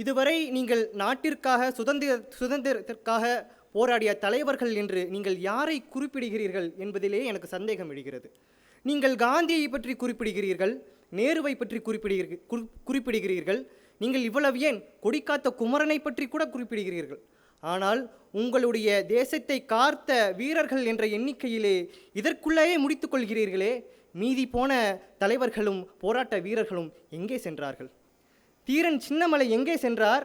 இதுவரை நீங்கள் நாட்டிற்காக சுதந்திர சுதந்திரத்திற்காக போராடிய தலைவர்கள் என்று நீங்கள் யாரை குறிப்பிடுகிறீர்கள் என்பதிலே எனக்கு சந்தேகம் எழுகிறது. நீங்கள் காந்தியை பற்றி குறிப்பிடுகிறீர்கள் நேருவை பற்றி குறிப்பிடுகிறீர்கள் குறிப்பிடுகிறீர்கள் நீங்கள் இவ்வளவு ஏன் கொடிக்காத்த குமரனை பற்றி கூட குறிப்பிடுகிறீர்கள்? ஆனால் உங்களுடைய தேசத்தை காத்த வீரர்கள் என்ற எண்ணிக்கையிலே இதற்குள்ளேயே முடித்துக்கொள்கிறீர்களே மீதி போன தலைவர்களும் போராட்ட வீரர்களும் எங்கே சென்றார்கள்? தீரன் சின்னமலை எங்கே சென்றார்?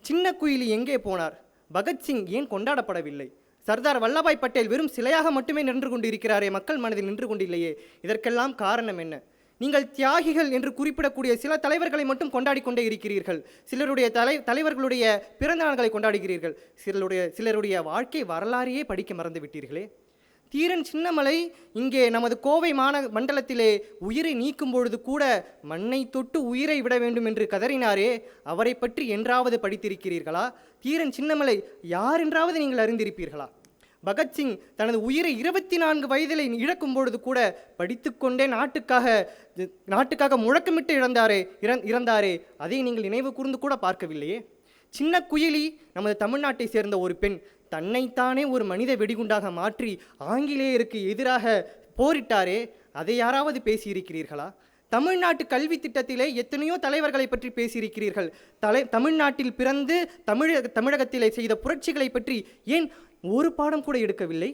சின்ன குயிலி எங்கே போனார்? பகத்சிங் ஏன் கொண்டாடப்படவில்லை? சர்தார் வல்லபாய் பட்டேல் வெறும் சிலையாக மட்டுமே நின்று கொண்டிருக்கிறாரே மக்கள் மனதில் நின்று கொண்டில்லையே. இதற்கெல்லாம் காரணம் என்ன? நீங்கள் தியாகிகள் என்று குறிப்பிடக்கூடிய சில தலைவர்களை மட்டும் கொண்டாடி கொண்டே இருக்கிறீர்கள். சிலருடைய தலை தலைவர்களுடைய பிறந்த நாள்களை கொண்டாடுகிறீர்கள். சிலருடைய சிலருடைய வாழ்க்கை வரலாறையே படிக்க மறந்து விட்டீர்களே தீரன் சின்னமலை இங்கே நமது கோவை மான மண்டலத்திலே உயிரை நீக்கும் பொழுது கூட மண்ணை தொட்டு உயிரை விட வேண்டும் என்று கதறினாரே. அவரை பற்றி என்றாவது படித்திருக்கிறீர்களா? தீரன் சின்னமலை யார் என்றாவது நீங்கள் அறிந்திருப்பீர்களா? பகத்சிங் தனது உயிரை இருபத்தி நான்கு வயதில் இழக்கும் பொழுது கூட படித்துக்கொண்டே நாட்டுக்காக நாட்டுக்காக முழக்கமிட்டு இழந்தாரே இறந் இறந்தாரே. அதை நீங்கள் நினைவு கூர்ந்து கூட பார்க்கவில்லையே. சின்ன குயிலி நமது தமிழ்நாட்டை சேர்ந்த ஒரு பெண். தன்னைத்தானே ஒரு மனித வெடிகுண்டாக மாற்றி ஆங்கிலேயருக்கு எதிராக போரிட்டாரே அதை யாராவது பேசியிருக்கிறீர்களா? தமிழ்நாட்டு கல்வி திட்டத்திலே எத்தனையோ தலைவர்களை பற்றி பேசியிருக்கிறீர்கள். தலை தமிழ்நாட்டில் பிறந்து தமிழக தமிழகத்திலே செய்த புரட்சிகளை பற்றி ஏன் ஒரு பாடம் கூட எடுக்கவில்லை?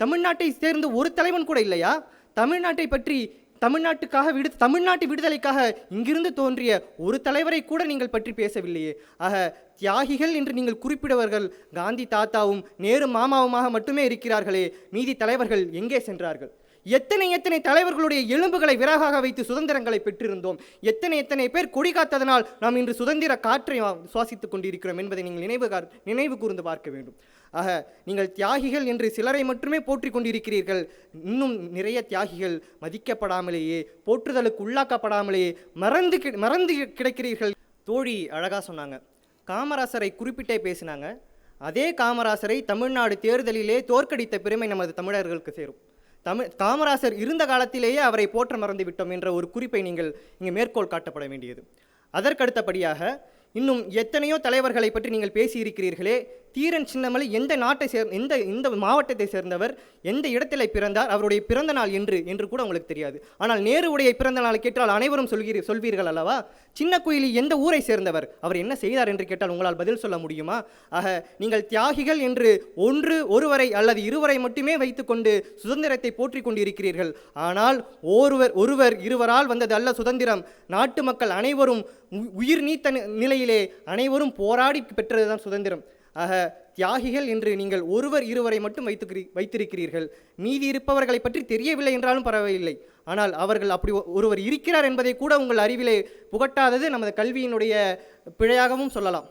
தமிழ்நாட்டை சேர்ந்த ஒரு தலைவன் கூட இல்லையா? தமிழ்நாட்டை பற்றி தமிழ்நாட்டுக்காக விடு தமிழ்நாட்டு விடுதலைக்காக இங்கிருந்து தோன்றிய ஒரு தலைவரை கூட நீங்கள் பற்றி பேசவில்லையே. ஆக தியாகிகள் என்று நீங்கள் குறிப்பிடவர்கள் காந்தி தாத்தாவும் நேரு மாமாவுமாக மட்டுமே இருக்கிறார்களே. மீதி தலைவர்கள் எங்கே சென்றார்கள்? எத்தனை எத்தனை தலைவர்களுடைய எலும்புகளை விறகாக வைத்து சுதந்திரங்களை பெற்றிருந்தோம். எத்தனை எத்தனை பேர் கொடி காத்ததனால் நாம் இன்று சுதந்திர காற்றை வா- சுவாசித்துக் கொண்டிருக்கிறோம் என்பதை நீங்கள் நினைவு கார்- நினைவு கூர்ந்து பார்க்க வேண்டும். ஆக நீங்கள் தியாகிகள் என்று சிலரை மட்டுமே போற்றிக் கொண்டிருக்கிறீர்கள். இன்னும் நிறைய தியாகிகள் மதிக்கப்படாமலேயே போற்றுதலுக்கு உள்ளாக்கப்படாமலேயே மறந்து கி- மறந்து கிடக்கிறீர்கள். தோழி அழகாக சொன்னாங்க. காமராசரை குறிப்பிட்டே பேசினாங்க. அதே காமராசரை தமிழ்நாடு தேர்தலிலே தோற்கடித்த பெருமை நமது தமிழர்களுக்கு சேரும். தமிழ் காமராசர் இருந்த காலத்திலேயே அவரை போற்ற மறந்து விட்டோம் என்ற ஒரு குறிப்பை நீங்கள் இங்கே மேற்கோள் காட்டப்பட வேண்டியது. அதற்கடுத்தபடியாக இன்னும் எத்தனையோ தலைவர்களை பற்றி நீங்கள் பேசியிருக்கிறீர்களே தீரன் சின்னமலை எந்த நாட்டை சேர் எந்த இந்த மாவட்டத்தை சேர்ந்தவர் எந்த இடத்திலே பிறந்தார் அவருடைய பிறந்த நாள் என்று என்று கூட உங்களுக்கு தெரியாது. ஆனால் நேருவுடைய பிறந்த நாளை கேட்டால் அனைவரும் சொல்கிறீ சொல்வீர்கள் அல்லவா? சின்ன குயிலி எந்த ஊரை சேர்ந்தவர்? அவர் என்ன செய்தார் என்று கேட்டால் உங்களால் பதில் சொல்ல முடியுமா? ஆக நீங்கள் தியாகிகள் என்று ஒன்று ஒருவரை அல்லது இருவரை மட்டுமே வைத்துக்கொண்டு சுதந்திரத்தை போற்றிக் கொண்டிருக்கிறீர்கள். ஆனால் ஒருவர் ஒருவர் இருவரால் வந்தது அல்ல சுதந்திரம். நாட்டு மக்கள் அனைவரும் உ- உயிர் நீத்த நி- நிலையிலே அனைவரும் போராடி பெற்றதுதான் சுதந்திரம். ஆக தியாகிகள் என்று நீங்கள் ஒருவர் இருவரை மட்டும் வைத்துக்கிறீ வைத்திருக்கிறீர்கள். மீதி இருப்பவர்களை பற்றி தெரியவில்லை என்றாலும் பரவாயில்லை. ஆனால் அவர்கள் அப்படி ஒருவர் இருக்கிறார் என்பதை கூட உங்கள் அறிவிலே புகட்டாதது நமது கல்வியினுடைய பிழையாகவும் சொல்லலாம்.